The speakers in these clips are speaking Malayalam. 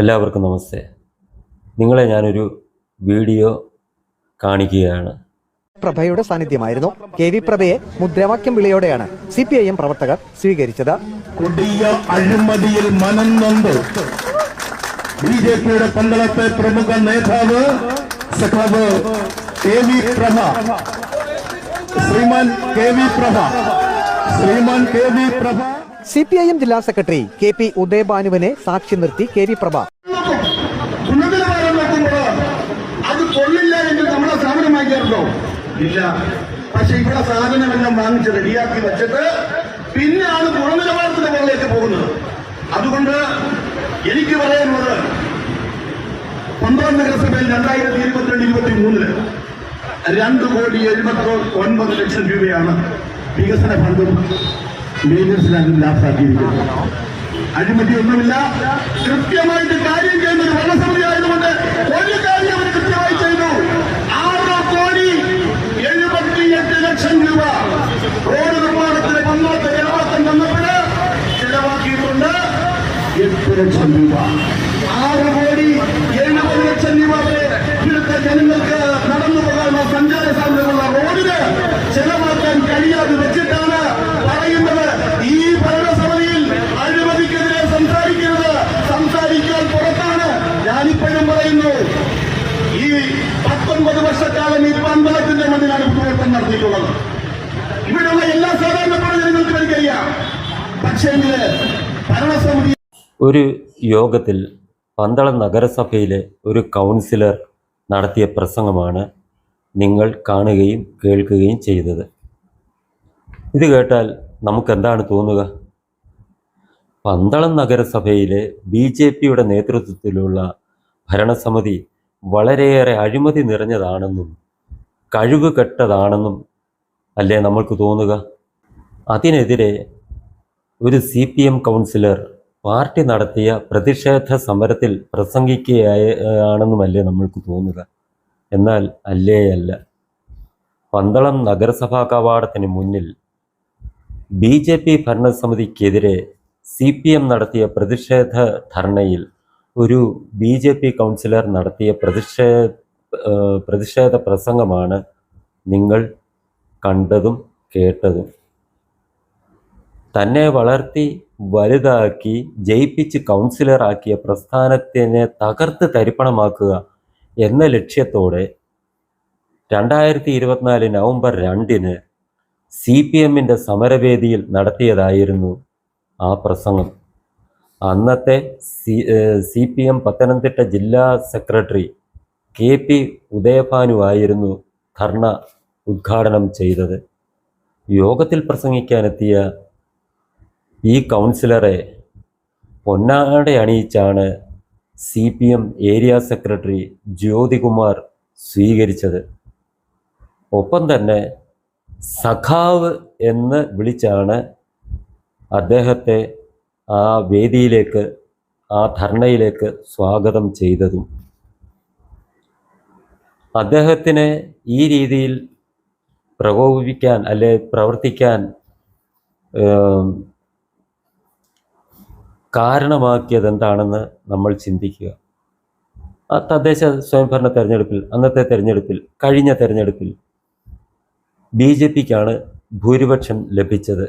എല്ലാവർക്കും നമസ്തേ. നിങ്ങളെ ഞാനൊരു വീഡിയോ കാണിക്കുകയാണ്. പ്രഭയുടെ സാന്നിധ്യമായിരുന്നു കെ വി പ്രഭയെ മുദ്രാവാക്യം വിളിയോടെയാണ് സി പി ഐ എം പ്രവർത്തകർ സ്വീകരിച്ചത്. കൊടിയ അഴിമതിയിൽ മനം നൊന്ത്. ബി ജെ പിയുടെ പന്തളത്തെ പ്രമുഖ നേതാവ് സഖാവ് K V Prabha. Shriman K V Prabha. Shriman K V Prabha. C P I M ജില്ലാ സെക്രട്ടറി കെ പി ഉദയഭാനുവിനെ സാക്ഷി നിർത്തി കെ വി പ്രഭ. അത് കൊള്ളില്ല ഇല്ല. സാധനമെല്ലാം അതുകൊണ്ട് എനിക്ക് പറയാനുള്ളത് പന്ത്രണ്ട് നഗരസഭയിൽ രണ്ടായിരത്തി ഇരുപത്തിരണ്ട് ഇരുപത്തി മൂന്നിൽ രണ്ട് കോടി എഴുപത്തി ഒൻപത് ലക്ഷം രൂപയാണ് വികസന ഫണ്ടും മെയിനൻസ് ലാൻഡും അഴിമതി അഴിമതിയൊന്നുമില്ല കൃത്യമായിട്ട് കാര്യം ചെയ്യുന്ന ഒരു ഭരണസമിതി ആയതുകൊണ്ട് ഒരു കാര്യം അവർ കൃത്യമായി ചെയ്തു. ആറ് കോടി എഴുപത്തിയെട്ട് ലക്ഷം രൂപ റോഡ് നിർമ്മാണത്തിന് വന്നാത്ത ജനവാസം വന്നപ്പോൾ ചെലവാക്കിയിട്ടുണ്ട് എട്ട് ലക്ഷം രൂപ. ആറ് കോടി എഴുപത് ലക്ഷം രൂപ ഇവിടുത്തെ ജനങ്ങൾക്ക് നടന്നു പോകാനുള്ള സഞ്ചാര സാധ്യതയുള്ള റോഡിന് ചെലവാക്കാൻ കഴിയാതെ വെച്ചിട്ടാണ് ഈ പന്തളത്തിന്റെ മണ്ണിലാണ് പ്രവർത്തനം നടത്തിയിട്ടുള്ളത്. ഇവിടെയുള്ള എല്ലാ സാധാരണപ്പെട്ട ജനങ്ങൾക്കും എനിക്കറിയാം പക്ഷേങ്കിൽ ഭരണസമിതി ഒരു യോഗത്തിൽ പന്തളം നഗരസഭയിലെ ഒരു കൗൺസിലർ നടത്തിയ പ്രസംഗമാണ് നിങ്ങൾ കാണുകയും കേൾക്കുകയും ചെയ്തത്. ഇത് കേട്ടാൽ നമുക്കെന്താണ് തോന്നുക? പന്തളം നഗരസഭയിലെ ബി ജെ പിയുടെ നേതൃത്വത്തിലുള്ള ഭരണസമിതി വളരെയേറെ അഴിമതി നിറഞ്ഞതാണെന്നും കഴിവ് കെട്ടതാണെന്നും അല്ലേ നമ്മൾക്ക് തോന്നുക? അതിനെതിരെ ഒരു C P M councillor party നടത്തിയ പ്രതിഷേധ സമരത്തിൽ പ്രസംഗിക്കുകയാണെന്നുമല്ലേ നമ്മൾക്ക് തോന്നുക? എന്നാൽ അല്ലേ അല്ല. പന്തളം നഗരസഭാ കവാടത്തിന് മുന്നിൽ ബി ജെ പി ഭരണസമിതിക്കെതിരെ സി പി എം നടത്തിയ പ്രതിഷേധ ധർണയിൽ ഒരു ബി ജെ പി കൗൺസിലർ നടത്തിയ പ്രതിഷേധ പ്രതിഷേധ പ്രസംഗമാണ് നിങ്ങൾ കണ്ടതും കേട്ടതും. തന്നെ വളർത്തി വലുതാക്കി ജയിപ്പിച്ച് കൗൺസിലറാക്കിയ പ്രസ്ഥാനത്തിനെ തകർത്ത് തരിപ്പണമാക്കുക എന്ന ലക്ഷ്യത്തോടെ രണ്ടായിരത്തി ഇരുപത്തിനാല് നവംബർ രണ്ടിന് സി പി എമ്മിന്റെ സമരവേദിയിൽ നടത്തിയതായിരുന്നു ആ പ്രസംഗം. അന്നത്തെ C C P M Pathanamthitta ജില്ലാ സെക്രട്ടറി കെ പി ഉദയഭാനുവായിരുന്നു ധർണ ഉദ്ഘാടനം ചെയ്തത്. യോഗത്തിൽ പ്രസംഗിക്കാനെത്തിയ ഈ കൗൺസിലറെ പൊന്നാട അണിയിച്ചാണ് C P M area secretary Jyothikumar സ്വീകരിച്ചത്. ഒപ്പം തന്നെ സഖാവ് എന്ന് വിളിച്ചാണ് അദ്ദേഹത്തെ ആ വേദിയിലേക്ക് ആ ധർണയിലേക്ക് സ്വാഗതം ചെയ്തതും. അദ്ദേഹത്തിനെ ഈ രീതിയിൽ പ്രകോപിപ്പിക്കാൻ അല്ലെ പ്രവർത്തിക്കാൻ കാരണമാക്കിയത് എന്താണെന്ന് നമ്മൾ ചിന്തിക്കുക. ആ തദ്ദേശ സ്വയംഭരണ തെരഞ്ഞെടുപ്പിൽ അന്നത്തെ തെരഞ്ഞെടുപ്പിൽ കഴിഞ്ഞ തെരഞ്ഞെടുപ്പിൽ ബി ജെ പിക്കാണ് ഭൂരിപക്ഷം ലഭിച്ചത്.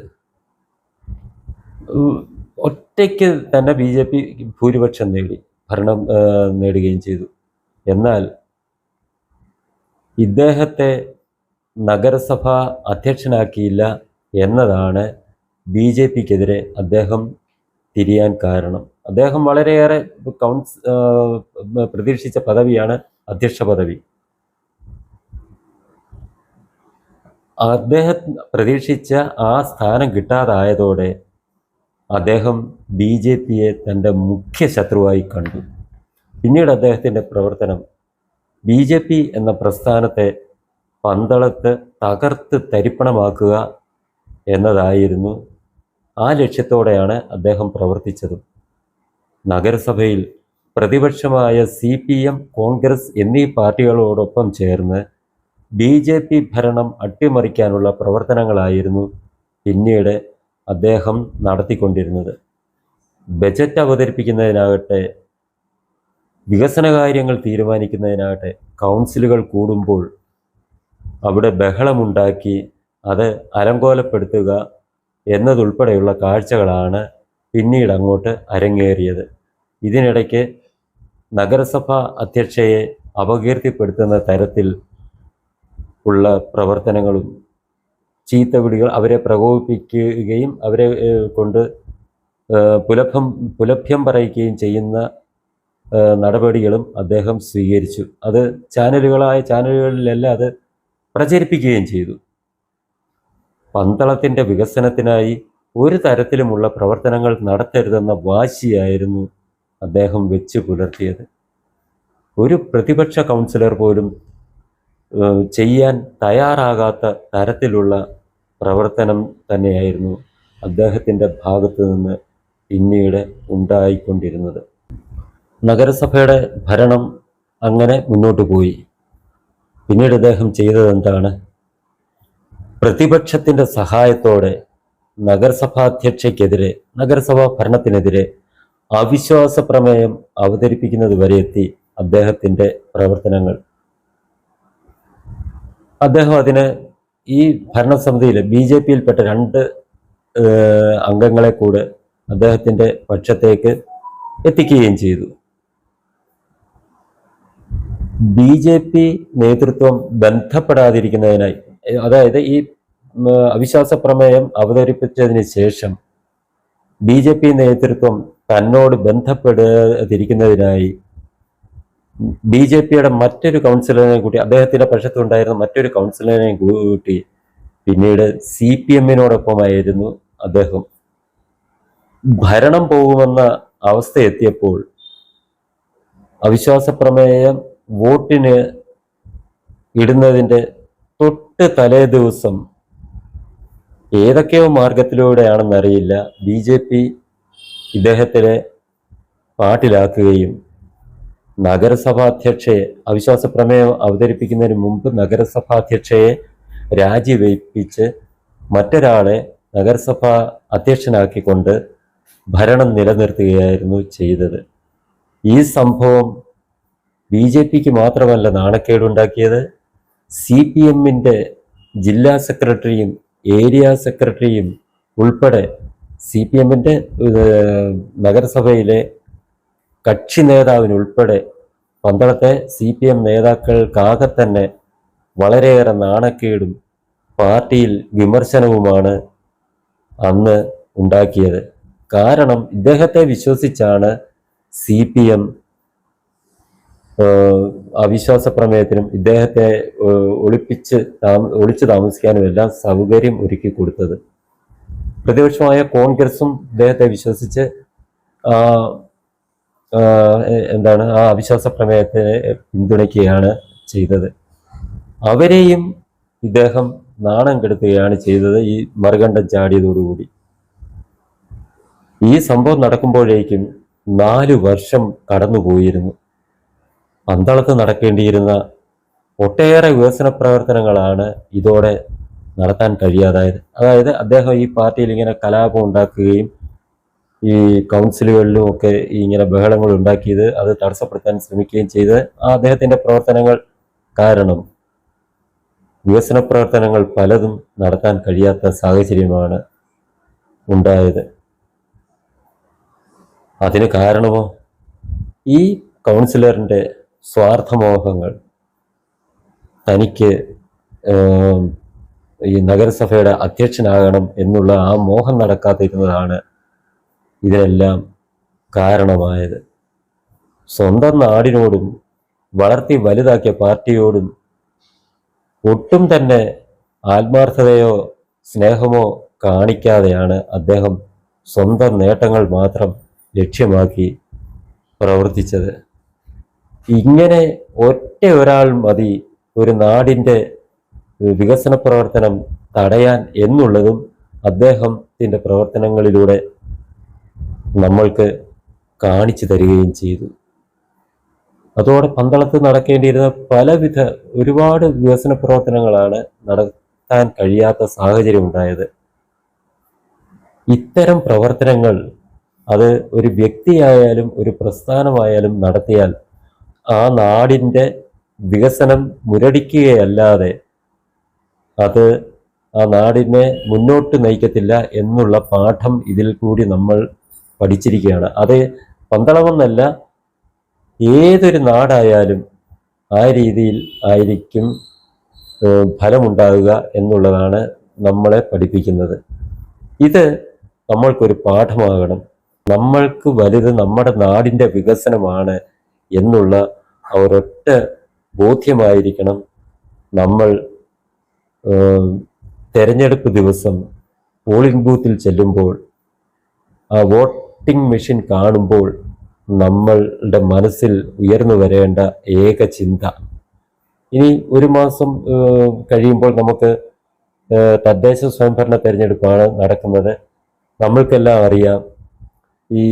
ഒറ്റയ്ക്ക് തന്നെ ബി ജെ പി ഭൂരിപക്ഷം നേടി ഭരണം നേടുകയും ചെയ്തു. എന്നാൽ ഇദ്ദേഹത്തെ നഗരസഭ അധ്യക്ഷനാക്കിയില്ല എന്നതാണ് ബി ജെ പിക്കെതിരെ അദ്ദേഹം തിരിയാൻ കാരണം. അദ്ദേഹം വളരെയേറെ കൗൺസ് പ്രതീക്ഷിച്ച പദവിയാണ് അധ്യക്ഷ പദവി. അദ്ദേഹം പ്രതീക്ഷിച്ച ആ സ്ഥാനം കിട്ടാതായതോടെ അദ്ദേഹം ബി ജെ പിയെ തന്റെ മുഖ്യ ശത്രുവായി കണ്ടു. പിന്നീട് അദ്ദേഹത്തിന്റെ പ്രവർത്തനം ബി ജെ പി എന്ന പ്രസ്ഥാനത്തെ പന്തളത്ത് തകർത്ത് തരിപ്പണമാക്കുക എന്നതായിരുന്നു ആ ലക്ഷ്യത്തോടെയാണ് അദ്ദേഹം പ്രവർത്തിച്ചത്. നഗരസഭയിൽ പ്രതിപക്ഷമായ സി പി എം കോൺഗ്രസ് എന്നീ പാർട്ടികളോടൊപ്പം ചേർന്ന് ബി ജെ പി ഭരണം അട്ടിമറിക്കാനുള്ള പ്രവർത്തനങ്ങളായിരുന്നു പിന്നീട് അദ്ദേഹം നടത്തിക്കൊണ്ടിരുന്നത്. ബജറ്റ് അവതരിപ്പിക്കുന്നതിനാകട്ടെ വികസന കാര്യങ്ങൾ തീരുമാനിക്കുന്നതിനാകട്ടെ കൗൺസിലുകൾ കൂടുമ്പോൾ അവിടെ ബഹളമുണ്ടാക്കി അത് അലങ്കോലപ്പെടുത്തുക എന്നതുൾപ്പെടെയുള്ള കാഴ്ചകളാണ് പിന്നീട് അങ്ങോട്ട് അരങ്ങേറിയത്. ഇതിനിടയ്ക്ക് നഗരസഭ അധ്യക്ഷയെ അപകീർത്തിപ്പെടുത്തുന്ന തരത്തിൽ ഉള്ള പ്രവർത്തനങ്ങളും ചീത്തവിളികൾ അവരെ പ്രകോപിപ്പിക്കുകയും അവരെ കൊണ്ട് പുലഭം പുലഭ്യം പറയിക്കുകയും ചെയ്യുന്ന നടപടികളും അദ്ദേഹം സ്വീകരിച്ചു. അത് ചാനലുകളായ ചാനലുകളിലെല്ലാം അത് പ്രചരിപ്പിക്കുകയും ചെയ്തു. പന്തളത്തിന്റെ വികസനത്തിനായി ഒരു തരത്തിലുമുള്ള പ്രവർത്തനങ്ങൾ നടത്തരുതെന്ന വാശിയായിരുന്നു അദ്ദേഹം വെച്ച് പുലർത്തിയത്. ഒരു പ്രതിപക്ഷ കൗൺസിലർ പോലും ചെയ്യാൻ തയ്യാറാകാത്ത തരത്തിലുള്ള പ്രവർത്തനം തന്നെയായിരുന്നു അദ്ദേഹത്തിന്റെ ഭാഗത്തു നിന്ന് പിന്നീട് ഉണ്ടായിക്കൊണ്ടിരുന്നത്. നഗരസഭയുടെ ഭരണം അങ്ങനെ മുന്നോട്ട് പോയി. പിന്നീട് അദ്ദേഹം ചെയ്തത് എന്താണ് പ്രതിപക്ഷത്തിന്റെ സഹായത്തോടെ നഗരസഭാധ്യക്ഷയ്ക്കെതിരെ നഗരസഭാ ഭരണത്തിനെതിരെ അവിശ്വാസ പ്രമേയം അവതരിപ്പിക്കുന്നത് വരെ എത്തി അദ്ദേഹത്തിന്റെ പ്രവർത്തനങ്ങൾ. അദ്ദേഹം അതിന് ഈ ഭരണസമിതിയിൽ ബി ജെ പിയിൽപ്പെട്ട രണ്ട് അംഗങ്ങളെ കൂടെ അദ്ദേഹത്തിന്റെ പക്ഷത്തേക്ക് എത്തിക്കുകയും ചെയ്തു. ബി ജെ പി നേതൃത്വം ബന്ധപ്പെടാതിരിക്കുന്നതിനായി അതായത് ഈ അവിശ്വാസ പ്രമേയം അവതരിപ്പിച്ചതിന് ശേഷം ബി ജെ പി നേതൃത്വം തന്നോട് ബന്ധപ്പെടാതിരിക്കുന്നതിനായി ബി ജെ പിയുടെ മറ്റൊരു കൗൺസിലറിനെ കൂട്ടി അദ്ദേഹത്തിന്റെ പക്ഷത്തുണ്ടായിരുന്ന മറ്റൊരു കൗൺസിലറിനെ കൂട്ടി പിന്നീട് സി പി എമ്മിനോടൊപ്പമായിരുന്നു അദ്ദേഹം. ഭരണം പോകുമെന്ന അവസ്ഥ എത്തിയപ്പോൾ അവിശ്വാസ പ്രമേയം വോട്ടിന് ഇടുന്നതിന്റെ തൊട്ട് തലേ ദിവസം ഏതൊക്കെയോ മാർഗത്തിലൂടെയാണെന്നറിയില്ല. ബി ജെ പി ഇദ്ദേഹത്തിനെ പാട്ടിലാക്കുകയും നഗരസഭാധ്യക്ഷയെ അവിശ്വാസ പ്രമേയം അവതരിപ്പിക്കുന്നതിന് മുമ്പ് നഗരസഭാധ്യക്ഷയെ രാജിവയ്പ്പിച്ച് മറ്റൊരാളെ നഗരസഭ അധ്യക്ഷനാക്കിക്കൊണ്ട് ഭരണം നിലനിർത്തുകയായിരുന്നു ചെയ്തത്. ഈ സംഭവം ബി ജെ പിക്ക് മാത്രമല്ല നാണക്കേടുണ്ടാക്കിയത് സി പി എമ്മിന്റെ ജില്ലാ സെക്രട്ടറിയും ഏരിയ സെക്രട്ടറിയും ഉൾപ്പെടെ സി പി എമ്മിന്റെ നഗരസഭയിലെ കക്ഷി നേതാവിനുൾപ്പെടെ പന്തളത്തെ സി പി എം നേതാക്കൾക്കാകെ തന്നെ വളരെയേറെ നാണക്കേടും പാർട്ടിയിൽ വിമർശനവുമാണ് അന്ന് ഉണ്ടാക്കിയത്. കാരണം ഇദ്ദേഹത്തെ വിശ്വസിച്ചാണ് സി പി എം അവിശ്വാസ പ്രമേയത്തിനും ഇദ്ദേഹത്തെ ഒളിപ്പിച്ച് താമ ഒളിച്ചു താമസിക്കാനും എല്ലാം സൗകര്യം ഒരുക്കി കൊടുത്തത്. പ്രതിപക്ഷമായ കോൺഗ്രസും ഇദ്ദേഹത്തെ വിശ്വസിച്ച് എന്താണ് ആ അവിശ്വാസ പ്രമേയത്തെ പിന്തുണയ്ക്കുകയാണ് ചെയ്തത്. അവരെയും ഇദ്ദേഹം നാണം കെടുത്തുകയാണ് ചെയ്തത് ഈ മറുകണ്ഠം ചാടിയതോടുകൂടി. ഈ സംഭവം നടക്കുമ്പോഴേക്കും നാലു വർഷം കടന്നുപോയിരുന്നു. പന്തളത്ത് നടക്കേണ്ടിയിരുന്ന ഒട്ടേറെ വികസന പ്രവർത്തനങ്ങളാണ് ഇതോടെ നടത്താൻ കഴിയാതായത്. അതായത് അദ്ദേഹം ഈ പാർട്ടിയിൽ ഇങ്ങനെ കലാപം ഉണ്ടാക്കുകയും ഈ കൗൺസിലുകളിലും ഒക്കെ ഇങ്ങനെ ബഹളങ്ങൾ ഉണ്ടാക്കിയത് അത് തടസ്സപ്പെടുത്താൻ ശ്രമിക്കുകയും ചെയ്ത് ആ അദ്ദേഹത്തിന്റെ പ്രവർത്തനങ്ങൾ കാരണം വികസന പ്രവർത്തനങ്ങൾ പലതും നടത്താൻ കഴിയാത്ത സാഹചര്യമാണ് ഉണ്ടായത്. അതിന് കാരണമോ? ഈ കൗൺസിലറിന്റെ സ്വാർത്ഥമോഹങ്ങൾ. തനിക്ക് ഈ നഗരസഭയുടെ അധ്യക്ഷനാകണം എന്നുള്ള ആ മോഹം നടക്കാതിരുന്നതാണ് ഇതിനെല്ലാം കാരണമായത്. സ്വന്തം നാടിനോടും വളർത്തി വലുതാക്കിയ പാർട്ടിയോടും ഒട്ടും തന്നെ ആത്മാർത്ഥതയോ സ്നേഹമോ കാണിക്കാതെയാണ് അദ്ദേഹം സ്വന്തം നേട്ടങ്ങൾ മാത്രം ലക്ഷ്യമാക്കി പ്രവർത്തിച്ചത്. ഇങ്ങനെ ഒറ്റ ഒരാൾ മതി ഒരു നാടിന്റെ വികസന പ്രവർത്തനം തടയാൻ എന്നുള്ളതും അദ്ദേഹത്തിന്റെ പ്രവർത്തനങ്ങളിലൂടെ നമ്മൾക്ക് കാണിച്ചു തരികയും ചെയ്തു. അതോടെ പന്തളത്ത് നടക്കേണ്ടിയിരുന്ന പലവിധ ഒരുപാട് വികസന പ്രവർത്തനങ്ങളാണ് നടത്താൻ കഴിയാത്ത സാഹചര്യം ഉണ്ടായത്. ഇത്തരം പ്രവർത്തനങ്ങൾ അത് ഒരു വ്യക്തിയായാലും ഒരു പ്രസ്ഥാനമായാലും നടത്തിയാൽ ആ നാടിന്റെ വികസനം മുരടിക്കുകയല്ലാതെ അത് ആ നാടിനെ മുന്നോട്ട് നയിക്കത്തില്ല എന്നുള്ള പാഠം ഇതിൽ കൂടി നമ്മൾ പഠിച്ചിരിക്കുകയാണ്. അത് പന്തളമെന്നല്ല ഏതൊരു നാടായാലും ആ രീതിയിൽ ആയിരിക്കും ഫലമുണ്ടാകുക എന്നുള്ളതാണ് നമ്മളെ പഠിപ്പിക്കുന്നത്. ഇത് നമ്മൾക്കൊരു പാഠമാകണം. നമ്മൾക്ക് വലുത് നമ്മുടെ നാടിന്റെ വികസനമാണ് എന്നുള്ള ആ ഒരൊറ്റ ബോധ്യമായിരിക്കണം നമ്മൾ തെരഞ്ഞെടുപ്പ് ദിവസം പോളിംഗ് ബൂത്തിൽ ചെല്ലുമ്പോൾ ആ വോട്ടിംഗ് മെഷീൻ കാണുമ്പോൾ നമ്മളുടെ മനസ്സിൽ ഉയർന്നു വരേണ്ട ഏക ചിന്ത. ഇനി ഒരു മാസം കഴിയുമ്പോൾ നമുക്ക് തദ്ദേശ സ്വയംഭരണ തെരഞ്ഞെടുപ്പാണ് നടക്കുന്നത്. നമ്മൾക്കെല്ലാം അറിയാം ഈ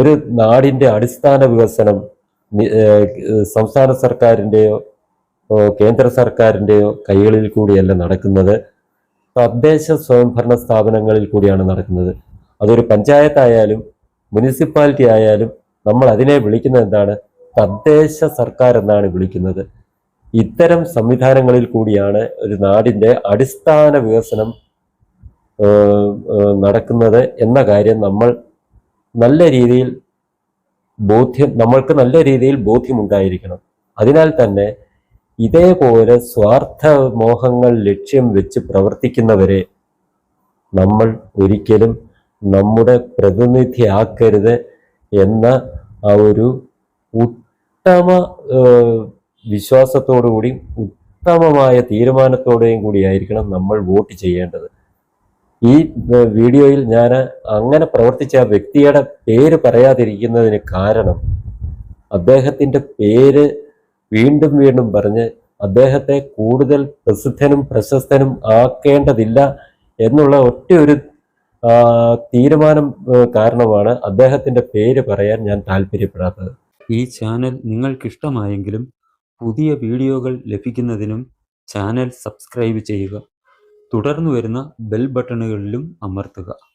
ഒരു നാടിന്റെ അടിസ്ഥാന വികസനം സംസ്ഥാന സർക്കാരിന്റെയോ കേന്ദ്ര സർക്കാരിന്റെയോ കൈകളിൽ കൂടിയല്ല നടക്കുന്നത്. തദ്ദേശ സ്വയംഭരണ സ്ഥാപനങ്ങളിൽ കൂടിയാണ് നടക്കുന്നത്. അതൊരു പഞ്ചായത്തായാലും മുനിസിപ്പാലിറ്റി ആയാലും നമ്മൾ അതിനെ വിളിക്കുന്നത് എന്താണ്? തദ്ദേശ സർക്കാർ എന്നാണ് വിളിക്കുന്നത്. ഇത്തരം സംവിധാനങ്ങളിൽ കൂടിയാണ് ഒരു നാടിന്റെ അടിസ്ഥാന വികസനം നടക്കുന്നത് എന്ന കാര്യം നമ്മൾ നല്ല രീതിയിൽ ബോധ്യം നമ്മൾക്ക് നല്ല രീതിയിൽ ബോധ്യമുണ്ടായിരിക്കണം. അതിനാൽ തന്നെ ഇതേപോലെ സ്വാർത്ഥ മോഹങ്ങൾ ലക്ഷ്യം വെച്ച് പ്രവർത്തിക്കുന്നവരെ നമ്മൾ ഒരിക്കലും നമ്മുടെ പ്രതിനിധിയാക്കരുത് എന്ന ആ ഒരു ഉത്തമ വിശ്വാസത്തോടു കൂടിയും ഉത്തമമായ തീരുമാനത്തോടെയും കൂടിയായിരിക്കണം നമ്മൾ വോട്ട് ചെയ്യേണ്ടത്. ഈ വീഡിയോയിൽ ഞാൻ അങ്ങനെ പ്രവർത്തിച്ച വ്യക്തിയുടെ പേര് പറയാതിരിക്കുന്നതിന് കാരണം അദ്ദേഹത്തിന്റെ പേര് വീണ്ടും വീണ്ടും പറഞ്ഞ് അദ്ദേഹത്തെ കൂടുതൽ പ്രസിദ്ധനും പ്രശസ്തനും ആക്കേണ്ടതില്ല എന്നുള്ള ഒറ്റ ഒരു തീരുമാനം കാരണമാണ് അദ്ദേഹത്തിന്റെ പേര് പറയാൻ ഞാൻ താല്പര്യപ്പെടാത്തത്. ഈ ചാനൽ നിങ്ങൾക്കിഷ്ടമായെങ്കിലും പുതിയ വീഡിയോകൾ ലഭിക്കുന്നതിനും ചാനൽ സബ്സ്ക്രൈബ് ചെയ്യുക. തുടർന്ന് വരുന്ന ബെൽ ബട്ടണുകളിലും അമർത്തുക.